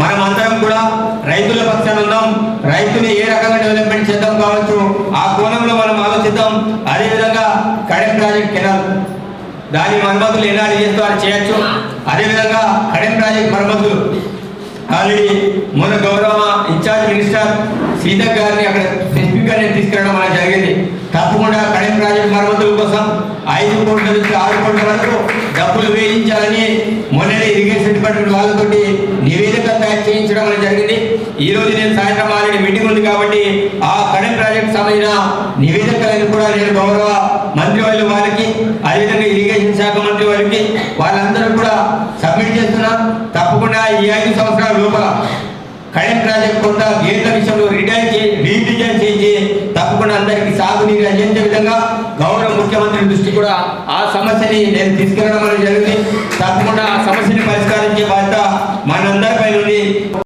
మనం అందరం కూడా రైతుల పక్షాన ఉందాం రైతుని ఏ రకంగా డెవలప్మెంట్ చేద్దాం కావచ్చు ఆ కోణంలో మనం ఆలోచిద్దాం. అదేవిధంగా కడెం ప్రాజెక్ట్ కెనాల్. దాని మరమ్మతులు ఎన్నాళ్ళు చేస్తూ అని చేయొచ్చు? అదేవిధంగా కడెం ప్రాజెక్ట్ మరమ్మతులు. ఆల్రెడీ మన గౌరవ ఇన్ఛార్జ్ మినిస్టర్ సీతక్ గారిని అక్కడ స్పెసిఫిక్గా నేను తీసుకెళ్ళడం అనేది జరిగింది. తప్పకుండా కడెం ప్రాజెక్ట్ మరమ్మతుల కోసం ఐదు కోట్ల నుంచి ఆరు కోట్ల వరకు డబ్బులు వేయించాలని మొన్ననే ఇరిగేషన్ డిపార్ట్మెంట్ వాళ్ళతోటి నివేదిక ప్రాజెక్ట్ చేయించడం అనేది జరిగింది. ఈ రోజు నేను సాయంత్రం ఆల్రెడీ మీటింగ్ ఉంది కాబట్టి ఆ కడెం ప్రాజెక్ట్ సంబంధించిన నివేదికలను కూడా నేను గౌరవ మంత్రి వాళ్ళు వారికి అదేవిధంగా ఇరిగేషన్ శాఖ మంత్రి వారికి వాళ్ళందరూ కూడా సబ్మిట్ చేస్తున్నా. తప్పకుండా ఈ ఐదు సంవత్సరాల లోపల కడెం ప్రాజెక్ట్ కొంత గేట్ల విషయంలో రిటైన్ చేసి రీడిజైన్ చేసి తప్పకుండా అందరికీ సాగునీరు అందించే విధంగా గౌరవ ముఖ్యమంత్రి దృష్టి కూడా ఆ సమస్యని నేను తీసుకెళ్ళడం అనేది జరిగింది.